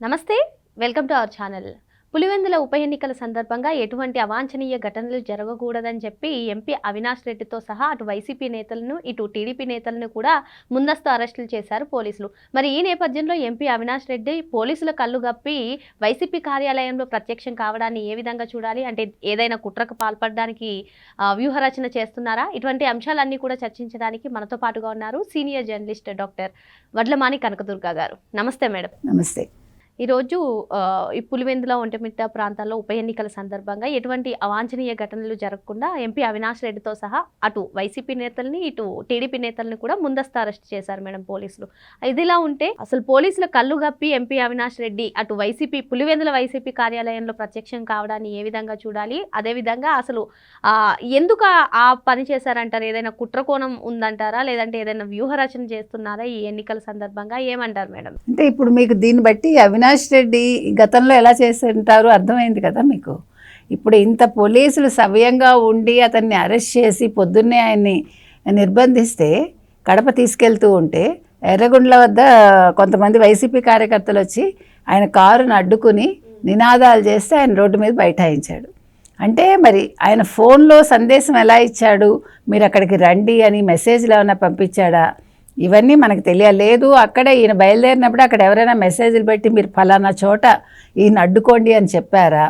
నమస్తే welcome to our channel. Pulivendula ఉప ఎన్నికల సందర్భంగా ఎటువంటి అవాంఛనీయ ఘటనలు జరగకూడదని చెప్పి ఎంపీ అవినాష్ రెడ్డితో సహా అటు వైసీపీ నేతలను ఇటు టీడీపీ నేతలను కూడా ముందస్తు అరెస్టులు చేశారు పోలీసులు. మరి ఈ నేపథ్యంలో ఎంపీ అవినాష్ రెడ్డి పోలీసుల కళ్ళు గప్పి వైసీపీ కార్యాలయంలో ప్రత్యక్షం కావడాన్ని ఏ విధంగా చూడాలి? అంటే ఏదైనా కుట్రకు పాల్పడడానికి వ్యూహరచన చేస్తున్నారా? ఇటువంటి అంశాలన్నీ కూడా చర్చించడానికి మనతో పాటుగా ఉన్నారు senior journalist doctor Vadlamani Kanakadurga garu. నమస్తే మేడం. నమస్తే. ఈరోజు ఈ పులివెందుల ఒంటమిట్ట ప్రాంతాల్లో ఉప ఎన్నికల సందర్భంగా ఎటువంటి అవాంఛనీయ ఘటనలు జరగకుండా ఎంపీ అవినాష్ రెడ్డితో సహా అటు వైసీపీ నేతల్ని ఇటు టీడీపీ నేతల్ని కూడా ముందస్తు అరెస్ట్ చేశారు మేడం పోలీసులు. ఇదిలా ఉంటే అసలు పోలీసుల కళ్ళు గప్పి ఎంపీ అవినాష్ రెడ్డి అటు వైసీపీ పులివెందుల వైసీపీ కార్యాలయంలో ప్రత్యక్షం కావడాన్ని ఏ విధంగా చూడాలి? అదేవిధంగా అసలు ఎందుకు ఆ- ఆ పని చేశారంటారు? ఏదైనా కుట్రకోణం ఉందంటారా? లేదంటే ఏదైనా వ్యూహరచన చేస్తున్నారా ఈ ఎన్నికల సందర్భంగా? ఏమంటారు మేడం? అంటే ఇప్పుడు మీకు దీన్ని బట్టి అవినాష్ రెడ్డి గతంలో ఎలా చేస్తుంటారు అర్థమైంది కదా మీకు? ఇప్పుడు ఇంత పోలీసులు సవ్యంగా ఉండి అతన్ని అరెస్ట్ చేసి పొద్దున్నే ఆయన్ని నిర్బంధిస్తే కడప తీసుకెళ్తూ ఉంటే ఎర్రగుండ్ల వద్ద కొంతమంది వైసీపీ కార్యకర్తలు వచ్చి ఆయన కారును అడ్డుకుని నినాదాలు చేస్తే ఆయన రోడ్డు మీద బైఠాయించాడు. అంటే మరి ఆయన ఫోన్లో సందేశం ఎలా ఇచ్చాడు? మీరు అక్కడికి రండి అని మెసేజ్లు ఏమైనా పంపించాడా? ఇవన్నీ మనకు తెలియలేదు అక్కడే ఈయన బయలుదేరినప్పుడు అక్కడ ఎవరైనా మెసేజ్లు పెట్టి మీరు ఫలానా చోట ఈయన అడ్డుకోండి అని చెప్పారా?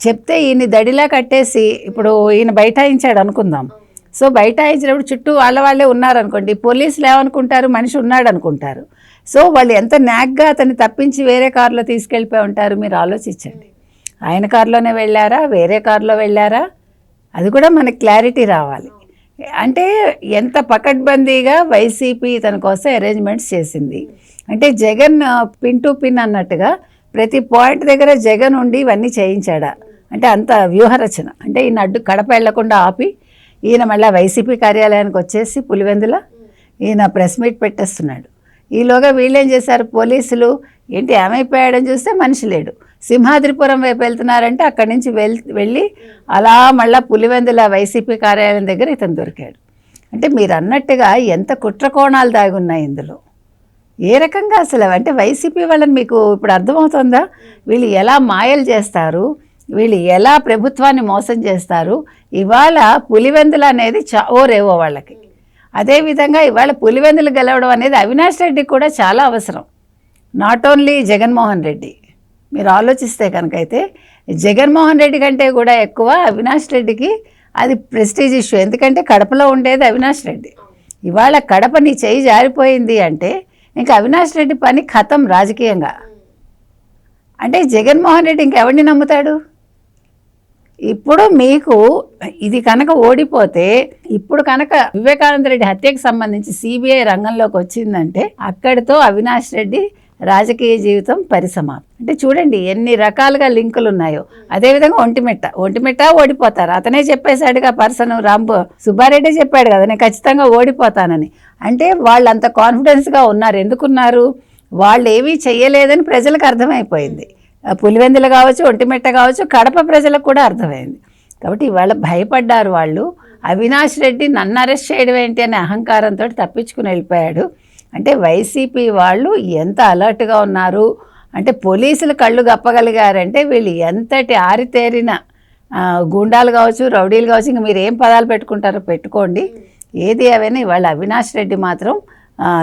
చెప్తే ఈయన దడిలా కట్టేసి ఇప్పుడు ఈయన బైఠాయించాడు అనుకుందాం. సో బైఠాయించినప్పుడు చుట్టూ వాళ్ళ వాళ్ళే ఉన్నారనుకోండి పోలీసులు ఏమనుకుంటారు? మనిషి ఉన్నాడు అనుకుంటారు సో వాళ్ళు ఎంత నాగ్గా అతన్ని తప్పించి వేరే కారులో తీసుకెళ్ళిపోయి ఉంటారు మీరు ఆలోచించండి. ఆయన కారులోనే వెళ్ళారా? వేరే కారులో వెళ్ళారా? అది కూడా మనకి క్లారిటీ రావాలి. అంటే ఎంత పకడ్బందీగా వైసీపీ తన కోసం అరేంజ్మెంట్స్ చేసింది. అంటే జగన్ పిన్ టు పిన్ అన్నట్టుగా ప్రతి పాయింట్ దగ్గర జగన్ ఉండి ఇవన్నీ చేయించాడా. అంటే అంత వ్యూహరచన. అంటే ఈయన అడ్డు కడప వెళ్ళకుండా ఆపి ఈయన మళ్ళీ వైసీపీ కార్యాలయానికి వచ్చేసి పులివెందుల ఈయన ప్రెస్ మీట్ పెట్టేస్తున్నాడు. ఈలోగా వీళ్ళేం చేశారు? పోలీసులు ఏంటి ఏమైపోయాడని చూస్తే మనిషి లేడు. సింహాద్రిపురం వైపు వెళ్తున్నారంటే అక్కడి నుంచి వెళ్ వెళ్ళి అలా మళ్ళా పులివెందుల వైసీపీ కార్యాలయం దగ్గర ఇతను దొరికాడు. అంటే మీరు అన్నట్టుగా ఎంత కుట్రకోణాలు దాగి ఉన్నాయి ఇందులో. ఏ రకంగా అసలు అంటే వైసీపీ వాళ్ళని మీకు ఇప్పుడు అర్థమవుతుందా? వీళ్ళు ఎలా మాయలు చేస్తారు? వీళ్ళు ఎలా ప్రభుత్వాన్ని మోసం చేస్తారు? ఇవాళ పులివెందులు అనేది చావో రేవో వాళ్ళకి. అదేవిధంగా ఇవాళ పులివెందులు గెలవడం అనేది అవినాష్ రెడ్డికి కూడా చాలా అవసరం. Not only Jaganmohan Reddy. మీరు ఆలోచిస్తే కనుకైతే జగన్మోహన్ రెడ్డి కంటే కూడా ఎక్కువ అవినాష్ రెడ్డికి అది ప్రెస్టీజ్ ఇష్యూ. ఎందుకంటే కడపలో ఉండేది అవినాష్ రెడ్డి. ఇవాళ కడప నీ చేయి జారిపోయింది అంటే ఇంకా అవినాష్ రెడ్డి పని ఖతం రాజకీయంగా. అంటే జగన్మోహన్ రెడ్డి ఇంకెవరిని నమ్ముతాడు? ఇప్పుడు మీకు ఇది కనుక ఓడిపోతే ఇప్పుడు కనుక వివేకానంద రెడ్డి హత్యకు సంబంధించి సిబిఐ రంగంలోకి వచ్చిందంటే అక్కడితో అవినాష్ రెడ్డి రాజకీయ జీవితం పరిసమాప్తి. అంటే చూడండి ఎన్ని రకాలుగా లింకులు ఉన్నాయో అదేవిధంగా ఒంటిమిట్ట ఒంటిమిట్ట ఓడిపోతారు. అతనే చెప్పేశాడుగా పర్సన్ రాంబో. సుబ్బారెడ్డి చెప్పాడు కదా నేను ఖచ్చితంగా ఓడిపోతానని. అంటే వాళ్ళు అంత కాన్ఫిడెన్స్గా ఉన్నారు. ఎందుకున్నారు? వాళ్ళు ఏమీ చెయ్యలేదని ప్రజలకు అర్థమైపోయింది. పులివెందులు కావచ్చు ఒంటిమిట్ట కావచ్చు కడప ప్రజలకు కూడా అర్థమైంది. కాబట్టి ఇవాళ భయపడ్డారు వాళ్ళు. అవినాష్ రెడ్డి నన్ను అరెస్ట్ చేయడం ఏంటి అనే అహంకారంతో తప్పించుకుని వెళ్ళిపోయాడు. అంటే వైసీపీ వాళ్ళు ఎంత అలర్ట్గా ఉన్నారు? అంటే పోలీసులు కళ్ళు గప్పగలిగారంటే వీళ్ళు ఎంతటి ఆరితేరిన గుండాలు గూండాలు కావచ్చు రౌడీలు కావచ్చు ఇంక మీరు ఏం పదాలు పెట్టుకుంటారో పెట్టుకోండి. ఏది అవన్నీ ఇవాళ అవినాష్ రెడ్డి మాత్రం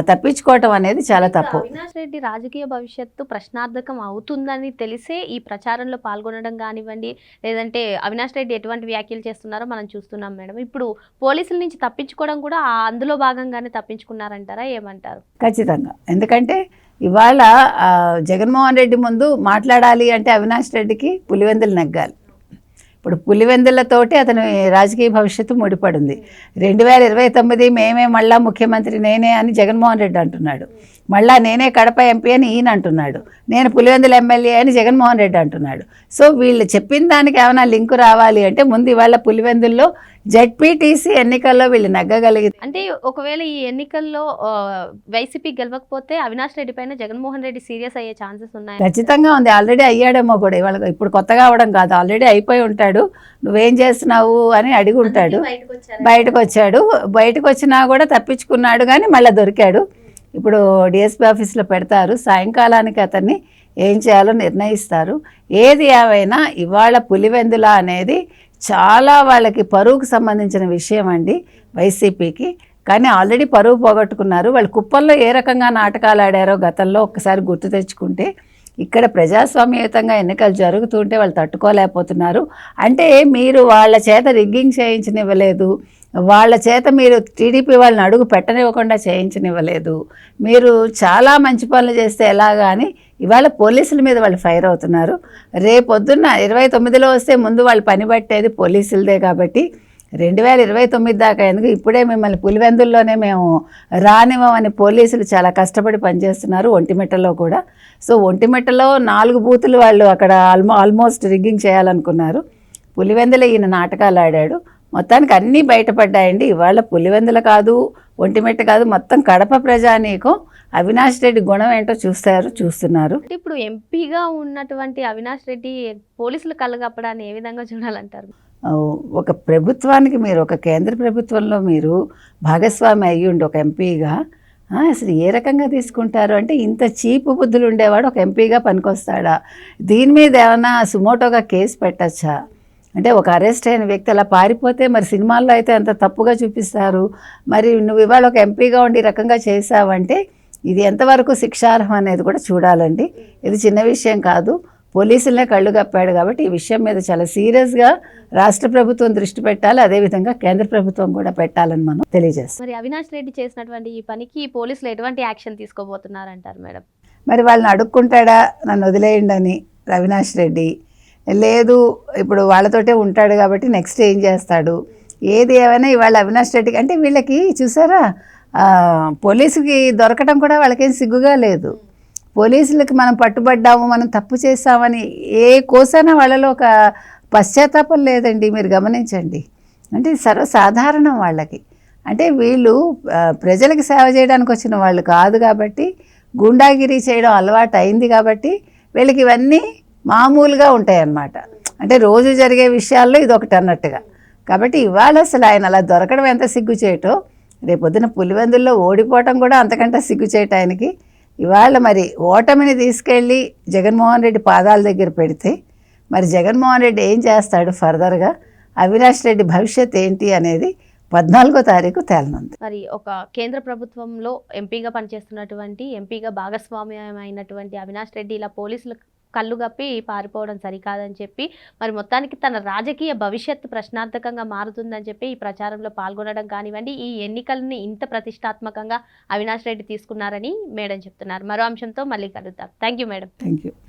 తప్పించుకోవటం అనేది చాలా తప్పు. అవినాష్ రెడ్డి రాజకీయ భవిష్యత్తు ప్రశ్నార్థకం అవుతుందని తెలిసే ఈ ప్రచారంలో పాల్గొనడం కానివ్వండి లేదంటే అవినాష్ రెడ్డి ఎటువంటి వ్యాఖ్యలు చేస్తున్నారో మనం చూస్తున్నాం మేడం. ఇప్పుడు పోలీసుల నుంచి తప్పించుకోవడం కూడా అందులో భాగంగానే తప్పించుకున్నారంటారా ఏమంటారు? ఖచ్చితంగా. ఎందుకంటే ఇవాళ జగన్మోహన్ రెడ్డి ముందు మాట్లాడాలి అంటే అవినాష్ రెడ్డికి పులివెందులు నెగ్గాలి. ఇప్పుడు పులివెందులతోటి అతని రాజకీయ భవిష్యత్తు ముడిపడింది. రెండు వేల ఇరవై తొమ్మిది మేమే మళ్ళా ముఖ్యమంత్రి నేనే అని జగన్మోహన్ రెడ్డి అంటున్నాడు. మళ్ళా నేనే కడప ఎంపీ అని ఈయన అంటున్నాడు. నేను పులివెందుల ఎమ్మెల్యే అని జగన్మోహన్ రెడ్డి అంటున్నాడు. సో వీళ్ళు చెప్పిన దానికి ఏమైనా లింకు రావాలి అంటే ముందు ఇవాళ పులివెందుల్లో జడ్పీటీసీ ఎన్నికల్లో వీళ్ళు నెగ్గగలిగి అంటే ఒకవేళ ఈ ఎన్నికల్లో వైసీపీ గెలవకపోతే అవినాష్ రెడ్డి పైన జగన్మోహన్ రెడ్డి సీరియస్ అయ్యే ఛాన్సెస్ ఉన్నాయి? ఖచ్చితంగా ఉంది. ఆల్రెడీ అయ్యాడేమో కూడా. ఇవాళ ఇప్పుడు కొత్తగా అవడం కాదు. ఆల్రెడీ అయిపోయి ఉంటాడు. నువ్వేం చేస్తున్నావు అని అడిగి ఉంటాడు. బయటకు వచ్చాడు. బయటకు వచ్చినా కూడా తప్పించుకున్నాడు కానీ మళ్ళీ దొరికాడు. ఇప్పుడు డిఎస్పీ ఆఫీస్లో పెడతారు. సాయంకాలానికి అతన్ని ఏం చేయాలో నిర్ణయిస్తారు. ఏది ఏవైనా ఇవాళ పులివెందుల అనేది చాలా వాళ్ళకి పరువుకు సంబంధించిన విషయం అండి వైసీపీకి. కానీ ఆల్రెడీ పరువు పోగొట్టుకున్నారు. వాళ్ళు కుప్పల్లో ఏ రకంగా నాటకాలు ఆడారో గతంలో ఒక్కసారి గుర్తు తెచ్చుకుంటే ఇక్కడ ప్రజాస్వామ్యయుతంగా ఎన్నికలు జరుగుతుంటే వాళ్ళు తట్టుకోలేకపోతున్నారు. అంటే మీరు వాళ్ళ చేత రిగ్గింగ్ చేయించనివ్వలేదు. వాళ్ళ చేత మీరు టీడీపీ వాళ్ళని అడుగు పెట్టనివ్వకుండా చేయించనివ్వలేదు. మీరు చాలా మంచి పనులు చేస్తే ఎలాగా అని ఇవాళ పోలీసుల మీద వాళ్ళు ఫైర్ అవుతున్నారు. రేపొద్దున్న ఇరవై తొమ్మిదిలో వస్తే ముందు వాళ్ళు పని పట్టేది పోలీసులదే కాబట్టి రెండు వేల ఇరవై తొమ్మిది దాకా ఎందుకు? ఇప్పుడే మిమ్మల్ని పులివెందుల్లోనే మేము రానివ్వమని పోలీసులు చాలా కష్టపడి పనిచేస్తున్నారు ఒంటిమిట్టలో కూడా. సో ఒంటిమిట్టలో నాలుగు బూతులు వాళ్ళు అక్కడ ఆల్మో ఆల్మోస్ట్ రిగ్గింగ్ చేయాలనుకున్నారు. పులివెందుల ఈయన నాటకాలు ఆడాడు. మొత్తానికి అన్నీ బయటపడ్డాయండి. ఇవాళ పులివెందుల కాదు ఒంటిమిట్ట కాదు మొత్తం కడప ప్రజానీకం అవినాష్ రెడ్డి గుణం ఏంటో చూస్తారు చూస్తున్నారు. ఇప్పుడు ఎంపీగా ఉన్నటువంటి అవినాష్ రెడ్డి పోలీసులు కళ్ళగప్పడాన్ని ఏ విధంగా చూడాలంటారు? ఒక ప్రభుత్వానికి మీరు ఒక కేంద్ర ప్రభుత్వంలో మీరు భాగస్వామి అయ్యుండి ఒక ఎంపీగా అసలు ఏ రకంగా తీసుకుంటారు? అంటే ఇంత చీపు బుద్ధులు ఉండేవాడు ఒక ఎంపీగా పనికొస్తాడా? దీని మీద ఏమైనా సుమోటోగా కేసు పెట్టచ్చా? అంటే ఒక అరెస్ట్ అయిన వ్యక్తి అలా పారిపోతే మరి సినిమాల్లో అయితే అంత తప్పుగా చూపిస్తారు. మరి నువ్వు ఇవాళ ఒక ఎంపీగా ఉండి ఈ రకంగా చేసావంటే ఇది ఎంతవరకు శిక్షార్హం అనేది కూడా చూడాలండి. ఇది చిన్న విషయం కాదు. పోలీసులనే కళ్ళు కప్పాడు కాబట్టి ఈ విషయం మీద చాలా సీరియస్గా రాష్ట్ర ప్రభుత్వం దృష్టి పెట్టాలి. అదేవిధంగా కేంద్ర ప్రభుత్వం కూడా పెట్టాలని మనం తెలియజేస్తాం. మరి అవినాష్ రెడ్డి చేసినటువంటి ఈ పనికి పోలీసులు ఎటువంటి యాక్షన్ తీసుకోబోతున్నారంటారు మేడం? మరి వాళ్ళని అడుక్కుంటాడా? నన్ను వదిలేయండి అని అవినాష్ రెడ్డి లేదు ఇప్పుడు వాళ్ళతోటే ఉంటాడు కాబట్టి నెక్స్ట్ ఏం చేస్తాడు? ఏది ఏమైనా ఇవాళ అవినాష్ రెడ్డికి అంటే వీళ్ళకి చూసారా? పోలీసుకి దొరకడం కూడా వాళ్ళకేం సిగ్గుగా లేదు. పోలీసులకి మనం పట్టుబడ్డాము మనం తప్పు చేస్తామని ఏ కోసైనా వాళ్ళలో ఒక పశ్చాత్తాపం లేదండి మీరు గమనించండి. అంటే సర్వసాధారణం వాళ్ళకి. అంటే వీళ్ళు ప్రజలకు సేవ చేయడానికి వచ్చిన వాళ్ళు కాదు కాబట్టి గుండాగిరి చేయడం అలవాటు అయింది కాబట్టి వీళ్ళకి ఇవన్నీ మామూలుగా ఉంటాయన్నమాట. అంటే రోజు జరిగే విషయాల్లో ఇది ఒకటి అన్నట్టుగా. కాబట్టి ఇవాళ అసలు ఆయన అలా దొరకడం ఎంత సిగ్గు చేయటో రేపు రేపొద్దున పులివెందుల్లో ఓడిపోవటం కూడా అంతకంటే సిగ్గుచేయట ఆయనకి. ఇవాళ మరి ఓటమిని తీసుకెళ్ళి జగన్మోహన్ రెడ్డి పాదాల దగ్గర పెడితే మరి జగన్మోహన్ రెడ్డి ఏం చేస్తాడు ఫర్దర్గా? అవినాష్ రెడ్డి భవిష్యత్ ఏంటి అనేది పద్నాలుగో తారీఖు తేలనుంది. మరి ఒక కేంద్ర ప్రభుత్వంలో ఎంపీగా పనిచేస్తున్నటువంటి ఎంపీగా భాగస్వామ్యం అయినటువంటి అవినాష్ రెడ్డి ఇలా పోలీసులు కళ్ళు గప్పి పారిపోవడం సరికాదని చెప్పి మరి మొత్తానికి తన రాజకీయ భవిష్యత్తు ప్రశ్నార్థకంగా మారుతుందని చెప్పి ఈ ప్రచారంలో పాల్గొనడం కానివ్వండి ఈ ఎన్నికలని ఇంత ప్రతిష్టాత్మకంగా అవినాష్ రెడ్డి తీసుకున్నారని మేడం చెప్తున్నారు. మరో అంశంతో మళ్ళీ కలుద్దాం. Thank you madam. Thank you